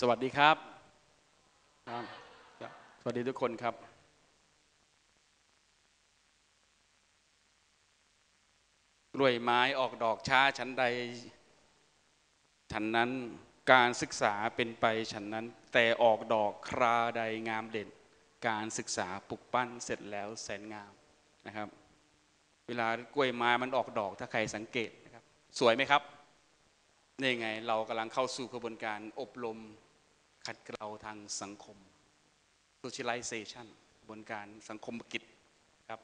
สวัสดีครับ สวัสดีทุกคนครับ กล้วยไม้ออกดอกช้าฉันใด ฉันนั้นการศึกษาเป็นไปฉันนั้น แต่ออกดอกคราใดงามเด่น การศึกษาปลุกปั้นเสร็จแล้วแสนงามนะครับ เวลากล้วยไม้มันออกดอกถ้าใครสังเกตนะครับ สวยไหมครับ นี่ไงเรากำลังเข้าสู่กระบวนการอบรมขัดเกลาทางสังคม socialization กระบวนการสังคมกิจครับ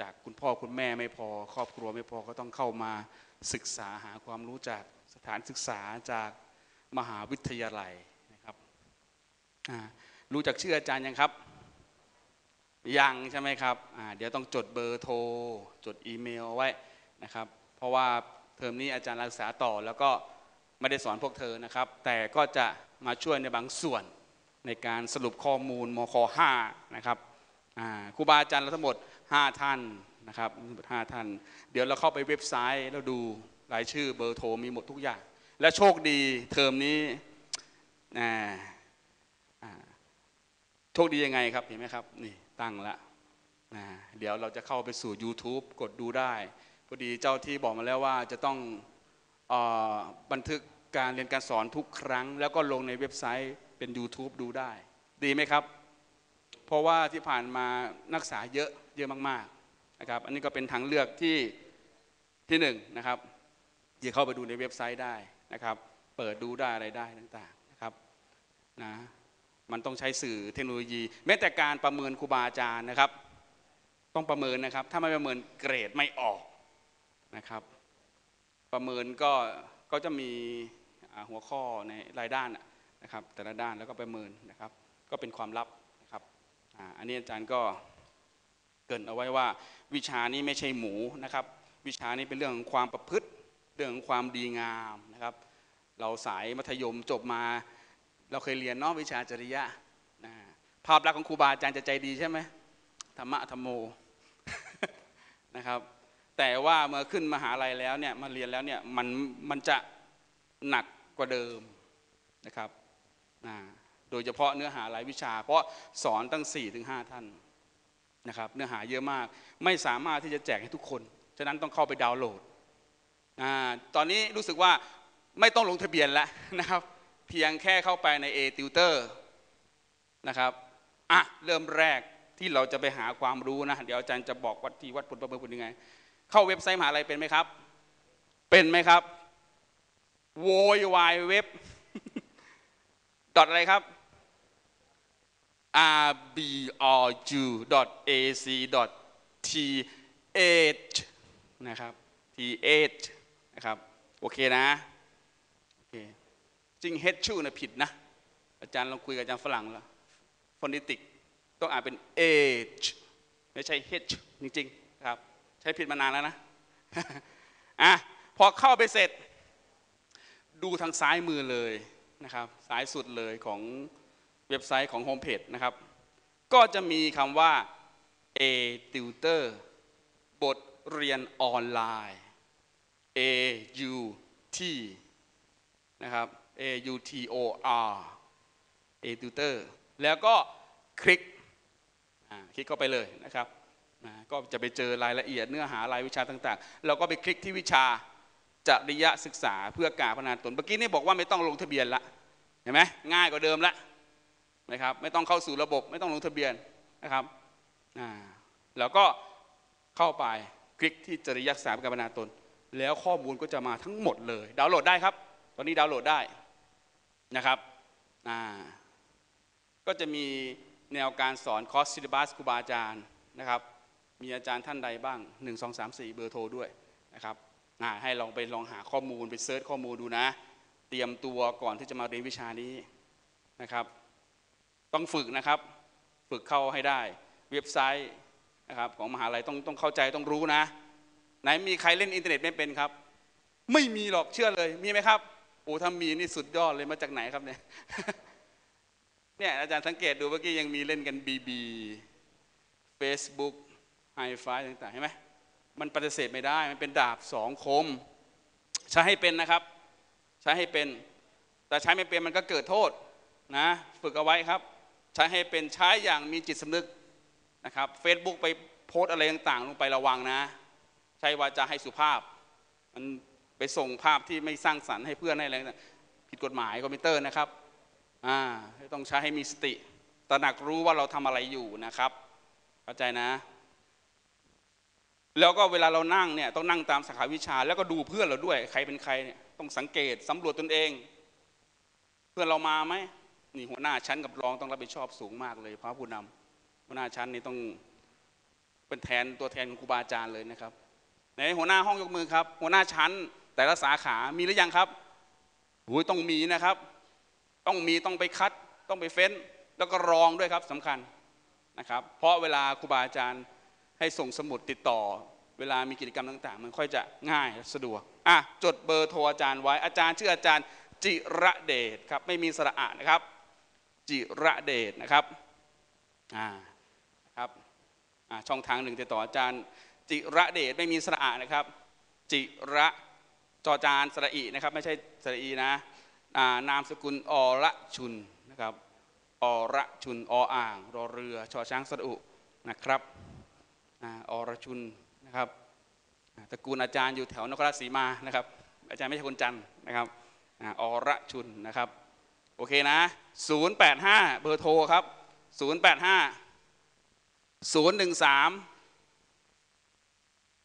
จากคุณพ่อคุณแม่ไม่พอ ครอบครัวไม่พอก็ต้องเข้ามาศึกษาหาความรู้จากสถานศึกษาจากมหาวิทยาลัยนะครับรู้จักชื่ออาจารย์ยังครับ ยังใช่ไหมครับเดี๋ยวต้องจดเบอร์โทร จดอีเมลไว้นะครับ เพราะว่าเทอมนี้อาจารย์รักษาต่อแล้วก็ ไม่ได้สอนพวกเธอนะครับ แต่ก็จะมาช่วยในบางส่วนในการสรุปข้อมูลมค5นะครับครูบาอาจารย์เราทั้งหมด 5 ท่านนะครับห้าท่าน เดี๋ยวเราเข้าไปเว็บไซต์แล้วดูรายชื่อเบอร์โทรมีหมดทุกอย่าง และโชคดีเทอมนี้โชคดียังไงครับเห็นไหมครับนี่ตั้งละนะเดี๋ยวเราจะเข้าไปสู่ YouTube กดดูได้พอดีเจ้าที่บอกมาแล้วว่าจะต้องออบันทึก การเรียนการสอนทุกครั้ง แล้วก็ลงในเว็บไซต์เป็น YouTube ดูได้ ดีไหมครับ เพราะว่าที่ผ่านมานักศึกษาเยอะเยอะมากๆนะครับ อันนี้ก็เป็นทางเลือกที่ที่หนึ่งนะครับที่เข้าไปดูในเว็บไซต์ได้นะครับ เปิดดูได้อะไรได้ต่างๆนะครับนะมันต้องใช้สื่อเทคโนโลยี แม้แต่การประเมินครูบาอาจารย์นะครับ ต้องประเมินนะครับ ถ้าไม่ประเมินเกรดไม่ออกนะครับ ประเมินก็ก็จะมี หัวข้อในรายด้านนะครับแต่ละด้านแล้วก็ประเมินนะครับ ก็เป็นความลับนะครับอ,อันนี้อาจารย์ก็เกินเอาไว้ว่าวิชานี้ไม่ใช่หมูนะครับ วิชานี้เป็นเรื่องของความประพฤติเรื่องของความดีงามนะครับ เราสายมัธยมจบมา เราเคยเรียนนาะวิชาจริยะนะภาพลักษณ์ของครูบาอาจารย์จะใจดีใช่ไหมธรรมะธรรมโมนะครับ แต่ว่าเมื่อขึ้นมหาลัยแล้วเนี่ยมาเรียนแล้วเนี่ยมันมันจะหนัก กว่าเดิมนะครับนะโดยเฉพาะเนื้อหารายวิชา เพราะสอนตั้ง4ี่ถึงห้าท่านนะครับเนื้อหาเยอะมากไม่สามารถที่จะแจกให้ทุกคน ฉะนั้นต้องเข้าไปดาวน์โหลดอตอนนี้รู้สึกว่าไม่ต้องลงทะเบียนแล้วนะครับ เพียงแค่เข้าไปใน A Tutor นะครับอะเริ่มแรกที่เราจะไปหาความรู้นะ เดี๋ยวอาจารย์จะบอกวัดที่วัดผลประเมินผลยังไง เข้าเว็บไซต์มหาลัยเป็นไหมครับ เป็นไหมครับ โวยวายเว็บดอทอะไรครับ rbru.ac.th นะครับ th นะครับ โอเคนะโอเคจริง h ชื่อนะผิดนะ อาจารย์ลองคุยกับอาจารย์ฝรั่งแล้วฟอนติติก ต้องอ่านเป็น h ไม่ใช่ h จริง ๆ ครับ ใช้ผิดมานานแล้วนะอะพอเข้าไปเสร็จ ดูทางซ้ายมือเลยนะครับซ้ายสุดเลยของเว็บไซต์ของโฮมเพจนะครับ ก็จะมีคำว่า A Tutor บทเรียนออนไลน์ A U T นะครับ A U T O R A Tutor แล้วก็คลิกคลิกเข้าไปเลยนะครับก็จะไปเจอรายละเอียดเนื้อหารายวิชาต่างๆ เราก็ไปคลิกที่วิชา จริยศึกษาเพื่อการพัฒนาตนเมื่อกี้นี่บอกว่าไม่ต้องลงทะเบียนละเห็นไหมง่ายกว่าเดิมละนะครับ ไม่ต้องเข้าสู่ระบบไม่ต้องลงทะเบียนนะครับอ่าแล้วก็เข้าไปคลิกที่จริยศึกษาเพื่อการพัฒนาตน แล้วข้อมูลก็จะมาทั้งหมดเลย ดาวน์โหลดได้ครับ ตอนนี้ดาวน์โหลดได้นะครับอ่าก็จะมีแนวการสอนคอร์สซิลิบัสครูบาอาจารย์นะครับ มีอาจารย์ท่านใดบ้าง 1 2 3 4 เบอร์โทรด้วยนะครับ ให้ลองไปลองหาข้อมูลไปเซิร์ชข้อมูลดูนะ เตรียมตัวก่อนที่จะมาเรียนวิชานี้นะครับ ต้องฝึกนะครับ ฝึกเข้าให้ได้ เว็บไซต์นะครับของมหาลัยต้องต้องเข้าใจต้องรู้นะ ไหนมีใครเล่นอินเทอร์เน็ตไม่เป็นครับ ไม่มีหรอกเชื่อเลยมีไหมครับโอ้ถ้ามีนี่สุดยอดเลยมาจากไหนครับเนี่ยเนี่ยอาจารย์สังเกตดูเมื่อกี้ยังมีเล่นกันบีบี Facebook ไฮไฟต่างๆเห็นไหม มันปฏิเสธไม่ได้ มันเป็นดาบสองคม ใช้ให้เป็นนะครับ ใช้ให้เป็น แต่ใช้ไม่เป็นมันก็เกิดโทษนะฝึกเอาไว้ครับ ใช้ให้เป็นใช้อย่างมีจิตสำนึกนะครับ Facebook ไปโพสอะไรต่างๆ ลงไประวังนะ ใช้วาจาให้สุภาพ มันไปส่งภาพที่ไม่สร้างสรรค์ให้เพื่อนให้อะไรต่ผิดกฎหมายคอมพิวเตอร์นะครับอ่าต้องใช้ให้มีสติตระหนักรู้ว่าเราทำอะไรอยู่นะครับ เข้าใจนะ แล้วก็เวลาเรานั่งเนี่ยต้องนั่งตามสาขาวิชา แล้วก็ดูเพื่อนเราด้วย ใครเป็นใครเนี่ยต้องสังเกตสำรวจตนเอง เพื่อนเรามาไหมนี่หัวหน้าชั้นกับรองต้องรับผิดชอบสูงมากเลยพระผู้นำหัวหน้าชั้นนี่ต้องเป็นแทนตัวแทนของครูบาอาจารย์เลยนะครับไหนหัวหน้าห้องยกมือครับ หัวหน้าชั้น แต่ละสาขามีหรือยังครับหูยต้องมีนะครับ ต้องมีต้องไปคัด ต้องไปเฟ้น แล้วก็รองด้วยครับสำคัญนะครับ เพราะเวลาครูบาอาจารย์ ให้ส่งสมุดติดต่อ เวลามีกิจกรรมต่าง ๆ มันค่อยจะง่ายสะดวกอะจดเบอร์โทรอาจารย์ไว้อาจารย์ชื่ออาจารย์จิระเดชครับไม่มีสระอะนะครับ จิระเดชนะครับอ่าครับอ่าช่องทางหนึ่งติดต่ออาจารย์ จิระเดชไม่มีสระอะนะครับ จิระจอจานสระอีนะครับไม่ใช่สระอีนะอ่านามสกุลอระชุนนะครับอระชุนออ่างรอเรือชอช้างสระอุนะครับ อ่าอรชุนนะครับตระกูลอาจารย์อยู่แถวนครราชสีมานะครับ อาจารย์ไม่ใช่คนจันนะครับอ่าอรชุนนะครับ โอเคนะ 085 เบอร์โทรครับ 085 013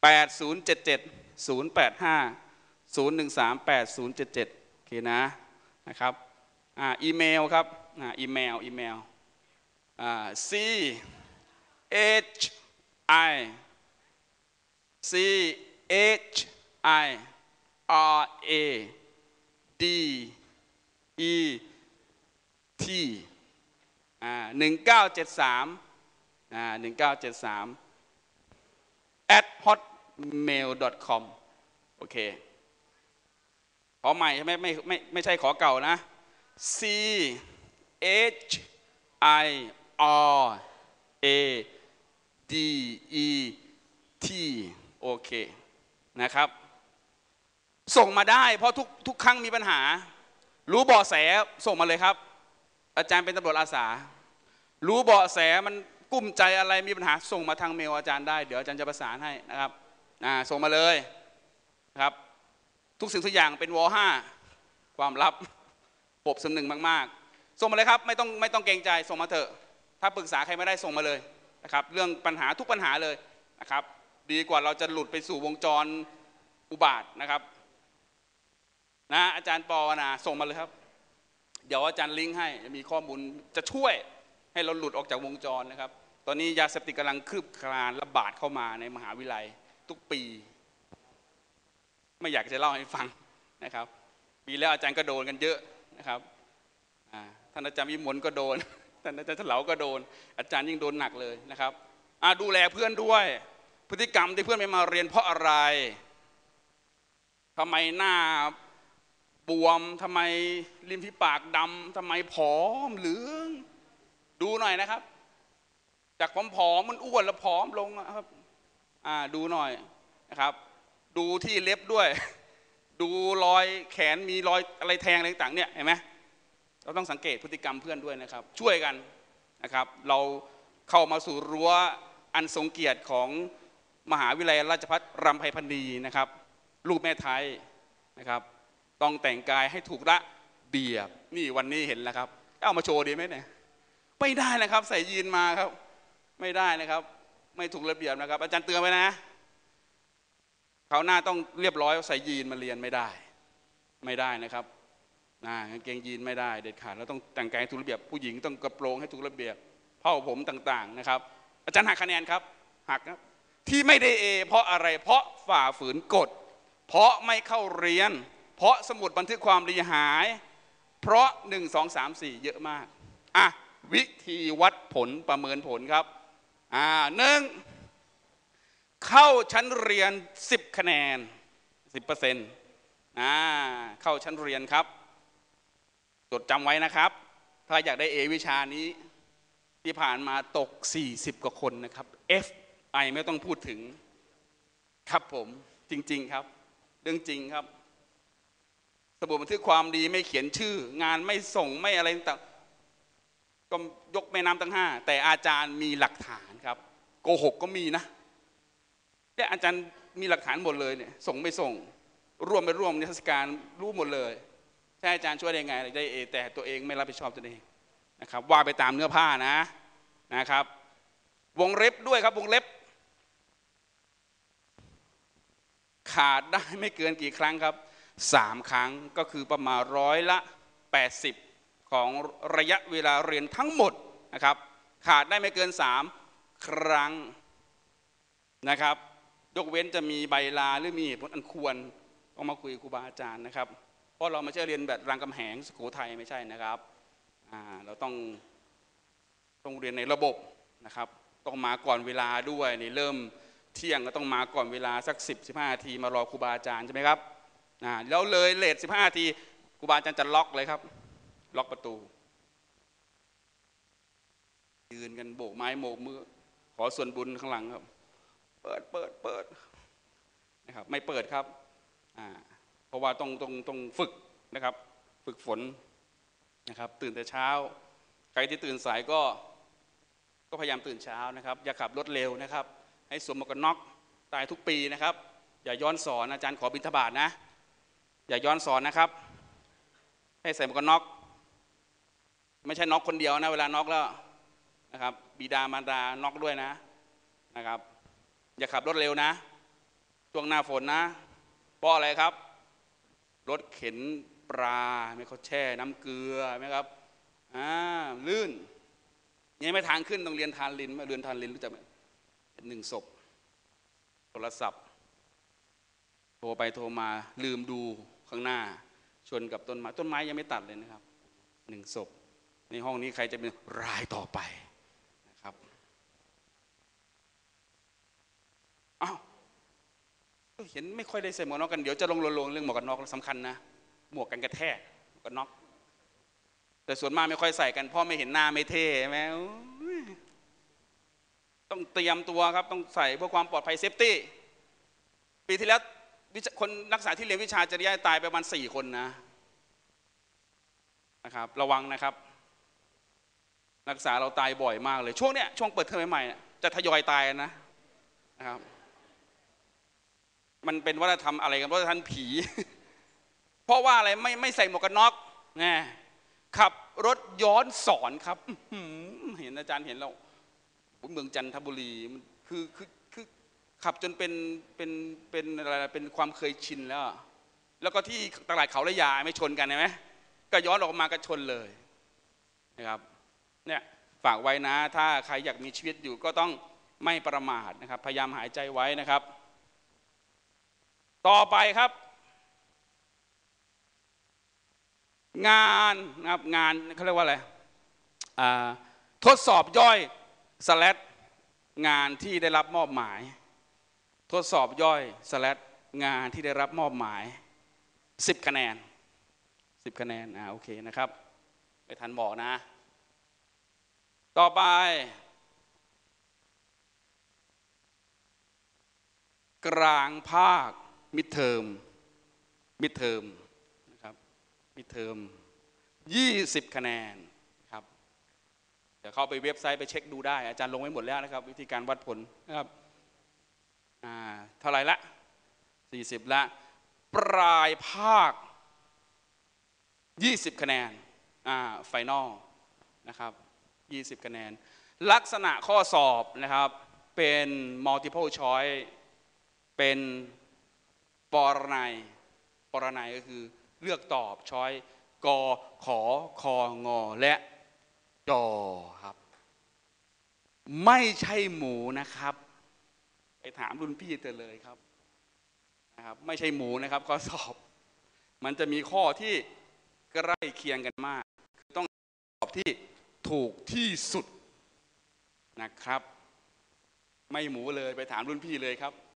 8077 085 013 8077โอเคนะนะครับอ่าอีเมลครับอ่าอีเมลอีเมลอ่า c h i c h i r a d e t อ่าหนึ่งเก้าเจ็ดสามอ่าหนึ่งเก้าเจ็ดสาม at hotmail com โอเค ขอใหม่ใช่ไหมไม่ไม่ไม่ใช่ขอเก่านะ c h i r a d e t โอเคนะครับ ส่งมาได้เพราะทุกทุกครั้งมีปัญหา รู้เบาะแสส่งมาเลยครับ อาจารย์เป็นตำรวจอาสา รู้เบาะแสมันกุ้มใจอะไรมีปัญหา ส่งมาทางเมลอาจารย์ได้ เดี๋ยวอาจารย์จะประสานให้นะครับอ่าส่งมาเลยนะครับ ทุกสิ่งทุกอย่างเป็นวอห้าความลับปบสำนึงมาก ๆ ส่งมาเลยครับ ไม่ต้องไม่ต้องเกรงใจส่งมาเถอะ ถ้าปรึกษาใครไม่ได้ส่งมาเลย นะครับเรื่องปัญหาทุกปัญหาเลยนะครับ ดีกว่าเราจะหลุดไปสู่วงจรอุบาทนะครับนะอาจารย์ปอนะส่งมาเลยครับ เดี๋ยวอาจารย์ลิงก์ให้มีข้อมูลจะช่วยให้เราหลุดออกจากวงจรนะครับ ตอนนี้ยาเสพติดกำลังคืบคลานระบาดเข้ามาในมหาวิทยาลัยทุกปี ไม่อยากจะเล่าให้ฟังนะครับ ปีแล้วอาจารย์ก็โดนกันเยอะนะครับท่านอาจารย์วิมลก็โดน ท่านอาจารย์เฉลาก็โดน อาจารย์ยิ่งโดนหนักเลยนะครับอาดูแลเพื่อนด้วย พฤติกรรมที่เพื่อนไม่มาเรียนเพราะอะไรทำไมหน้าบวมทำไมริมฝีปากดำทำไมผอมเหลืองดูหน่อยนะครับ จากผอมๆมันอ้วนแล้วผอมลงนะครับอ่าดูหน่อยนะครับ ดูที่เล็บด้วย ดูรอยแขนมีรอยอะไรแทงอะไรต่างเนี่ยเห็นไหม เราต้องสังเกตพฤติกรรมเพื่อนด้วยนะครับ ช่วยกันนะครับ เราเข้ามาสู่รั้วอันทรงเกียรติของมหาวิทยาลัยราชภัฏรำไพพันนีนะครับ ลูกแม่ไทยนะครับ ต้องแต่งกายให้ถูกระเบียบนี่วันนี้เห็นแล้วครับ เอามาโชว์ดีไหมเนี่ยไม่ได้นะครับ ใส่ยีนมาครับ ไม่ได้นะครับ ไม่ถูกระเบียบนะครับ อาจารย์เตือนไว้นะเขาหน้าต้องเรียบร้อยใส่ยีนมาเรียนไม่ได้ ไม่ได้นะครับ นะกางเกงยีนไม่ได้เด็ดขาดแล้วต้องแต่งกายให้ถูกระเบียบผู้หญิงต้องกระโปรงให้ถูกระเบียบเผ้าผมต่างๆนะครับ อาจารย์หักคะแนนครับหักครับที่ไม่ได้เอเพราะอะไรเพราะฝ่าฝืนกฎ เพราะไม่เข้าเรียน เพราะสมุดบันทึกความรีหาย เพราะหนึ่งสองสามสี่เยอะมากอะวิธีวัดผลประเมินผลครับอ่าหนึ่งเข้าชั้นเรียน 10 คะแนน 10เปอร์เซ็นต์อ่าเข้าชั้นเรียนครับ จดจำไว้นะครับ ถ้าอยากได้เอวิชานี้ที่ผ่านมาตก 40 กว่าคนนะครับ F I ไม่ต้องพูดถึงครับผมจริง ๆครับ เรื่องจริงครับ สมุดบันทึกความดีไม่เขียนชื่อ งานไม่ส่งไม่อะไรต่างก็ยกแม่น้ำตั้งห้าแต่อาจารย์มีหลักฐานครับ โกหกก็มีนะแต่อาจารย์มีหลักฐานหมดเลยเนี่ยส่งไม่ส่ง ร่วมไม่ร่วมนิทรรศการรู้หมดเลย ใช่อาจารย์ช่วยได้ไงได้เอแต่ตัวเองไม่รับผิดชอบตัวเองนะครับว่าไปตามเนื้อผ้านะนะครับ วงเล็บด้วยครับวงเล็บ ขาดได้ไม่เกินกี่ครั้งครับสามครั้งก็คือประมาณร้อยละ 80 ของระยะเวลาเรียนทั้งหมดนะครับ ขาดได้ไม่เกินสามครั้งนะครับ ยกเว้นจะมีใบลาหรือมีเหตุผลอันควรต้องมาคุยกับครูบาอาจารย์นะครับ เพราะเราไม่ใช่เรียนแบบรางกำแหงสุโขทัยไม่ใช่นะครับเราต้องต้องเรียนในระบบนะครับ ต้องมาก่อนเวลาด้วยนี่เริ่มเที่ยงก็ต้องมาก่อนเวลาสัก 10 15นาทีมารอครูบาอาจารย์ใช่ไหมครับแล้วเลยเลท15นาทีครูบาอาจารย์จะล็อกเลยครับ ล็อกประตู ยืนกันโบกไม้โบกมือขอส่วนบุญข้างหลังครับ เปิดเปิดเปิดนะครับ ไม่เปิดครับอ่า เพราะว่าต้องต้องต้องฝึกนะครับ ฝึกฝนนะครับ ตื่นแต่เช้า ใครที่ตื่นสายก็ก็พยายามตื่นเช้านะครับ อย่าขับรถเร็วนะครับ ให้สวมหมวกกันน็อกตายทุกปีนะครับ อย่าย้อนสอนอาจารย์ขอบิณฑบาตนะ อย่าย้อนสอนนะครับ ให้ใส่หมวกกันน็อกไม่ใช่น็อกคนเดียวนะ เวลาน็อกแล้วนะครับ บิดามารดาน็อกด้วยนะนะครับ อย่าขับรถเร็วนะช่วงหน้าฝนนะเพราะอะไรครับ รถเข็นปลาไม่เขาแช่น้ำเกลือไหมครับอ่าลื่นยังไม่ทางขึ้นต้องเรียนทานลินมาเรียนทานลินรู้จักไหมหนึ่งศพโทรศัพท์ โทรไปโทรมาลืมดูข้างหน้า ชนกับต้นไม้ต้นไม้ยังไม่ตัดเลยนะครับหนึ่งศพในห้องนี้ใครจะเป็นรายต่อไปนะครับอ้าวก็ เห็นไม่ค่อยได้ใส่หมวกกันน็อกกันเดี๋ยวจะลงลงเรื่องหมวกกันน็อกสำคัญนะหมวกกันกระแทกหมวกกันน็อกแต่ส่วนมากไม่ค่อยใส่กันเพราะไม่เห็นหน้าไม่เท่ใช่ไหมต้องเตรียมตัวครับต้องใส่เพื่อความปลอดภัยเซฟตี้ปีที่แล้วคนนักศึกษาที่เรียนวิชาจริยะตายไปประมาณสี่คนนะนะครับ ระวังนะครับ นักศึกษาเราตายบ่อยมากเลย ช่วงเนี้ยช่วงเปิดเทอมใหม่ๆจะทยอยตายนะนะครับ มันเป็นวัฒนธรรมอะไรกันวัฒนธรรมผี เพราะว่าอะไรไม่ไม่ใส่หมวกกันน็อกไงขับรถย้อนสอนครับเห็นอาจารย์เห็นแล้วเมืองจันทบุรีมันคือคือคือขับจนเป็นเป็นเป็นอะไรเป็นความเคยชินแล้ว แล้วก็ที่ตลาดเขาระยาไม่ชนกันใช่ไหมก็ย้อนออกมาก็ชนเลยนะครับเนี่ยฝากไว้นะ ถ้าใครอยากมีชีวิตอยู่ก็ต้องไม่ประมาทนะครับ พยายามหายใจไว้นะครับ ต่อไปครับ งานนะครับงานเขาเรียกว่าอะไรทดสอบย่อยสแลดงานที่ได้รับมอบหมาย ทดสอบย่อยสแลดงานที่ได้รับมอบหมาย 10 คะแนน 10 คะแนนอ่าโอเคนะครับไม่ทันบอกนะ ต่อไป กลางภาค มิดเทอมมิดเทอมนะครับมิดเทอม20 คะแนนครับเดี๋ยวเข้าไปเว็บไซต์ไปเช็คดูได้ อาจารย์ลงไว้หมดแล้วนะครับ วิธีการวัดผลนะครับอ่าเท่าไหร่ละ 40 ละ ปลายภาค 20 คะแนนอ่าไฟนอลนะครับ20 คะแนน ลักษณะข้อสอบนะครับเป็น multiple choice เป็น ปรนัยปรนัยก็คือเลือกตอบช้อยกอขอคองอและจอครับ ไม่ใช่หมูนะครับ ไปถามรุ่นพี่เธอเลยครับนะครับ ไม่ใช่หมูนะครับข้อสอบ มันจะมีข้อที่ใกล้เคียงกันมาก คือต้องตอบที่ถูกที่สุดนะครับ ไม่หมูเลยไปถามรุ่นพี่เลยครับ